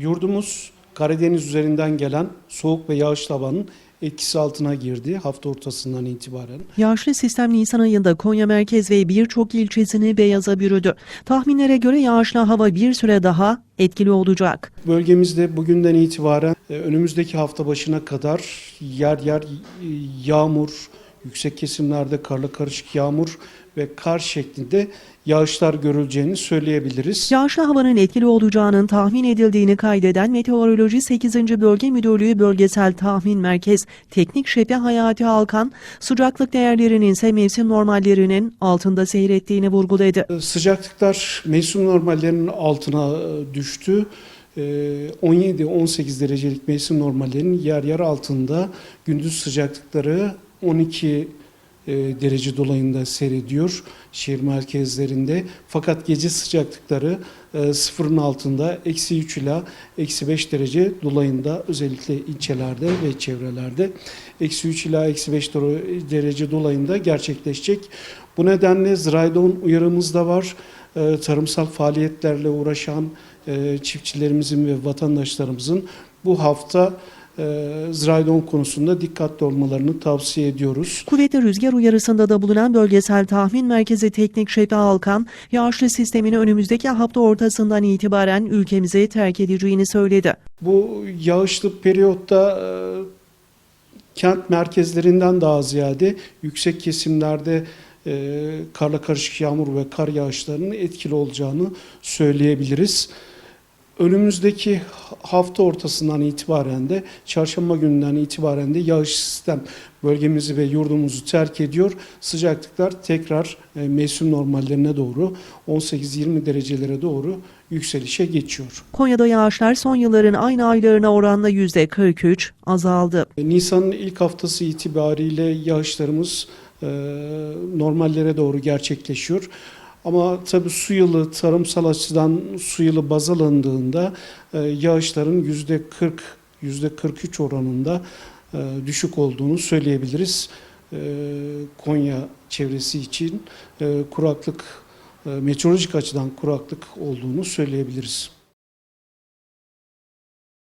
Yurdumuz Karadeniz üzerinden gelen soğuk ve yağışlı havanın etkisi altına girdi hafta ortasından itibaren. Yağışlı sistem Nisan ayında Konya merkez ve birçok ilçesini beyaza bürüdü. Tahminlere göre yağışlı hava bir süre daha etkili olacak. Bölgemizde bugünden itibaren e, önümüzdeki hafta başına kadar yer yer e, yağmur, yüksek kesimlerde karla karışık yağmur ve kar şeklinde yağışlar görüleceğini söyleyebiliriz. Yağışlı havanın etkili olacağının tahmin edildiğini kaydeden Meteoroloji 8. Bölge Müdürlüğü Bölgesel Tahmin Merkez Teknik Şefi Hayati Alkan, sıcaklık değerlerinin ise mevsim normallerinin altında seyrettiğini vurguladı. E, Sıcaklıklar mevsim normallerinin altına e, düştü. E, 17-18 derecelik mevsim normallerinin yer yer altında gündüz sıcaklıkları 12 e, derece dolayında seyrediyor şehir merkezlerinde. Fakat gece sıcaklıkları e, sıfırın altında eksi 3 ila eksi 5 derece dolayında özellikle ilçelerde ve çevrelerde eksi 3 ila eksi 5 do- derece dolayında gerçekleşecek. Bu nedenle Zraydon uyarımız da var. E, Tarımsal faaliyetlerle uğraşan çiftçilerimizin ve vatandaşlarımızın bu hafta e, Zraydon konusunda dikkatli olmalarını tavsiye ediyoruz. Kuvvetli rüzgar uyarısında da bulunan Bölgesel Tahmin Merkezi Teknik Şefi Alkan, yağışlı sistemin önümüzdeki hafta ortasından itibaren ülkemizi terk edeceğini söyledi. Bu yağışlı periyotta e, kent merkezlerinden daha ziyade yüksek kesimlerde e, karla karışık yağmur ve kar yağışlarının etkili olacağını söyleyebiliriz. Önümüzdeki hafta ortasından itibaren de çarşamba gününden itibaren de yağış sistem bölgemizi ve yurdumuzu terk ediyor. Sıcaklıklar tekrar e, mevsim normallerine doğru 18-20 derecelere doğru yükselişe geçiyor. Konya'da yağışlar son yılların aynı aylarına oranla %43 azaldı. Nisan'ın ilk haftası itibariyle yağışlarımız e, normallere doğru gerçekleşiyor. Ama tabii su yılı tarımsal açıdan su yılı baz alındığında e, yağışların yüzde 40 yüzde 43 oranında e, düşük olduğunu söyleyebiliriz. E, Konya çevresi için e, kuraklık e, meteorolojik açıdan kuraklık olduğunu söyleyebiliriz.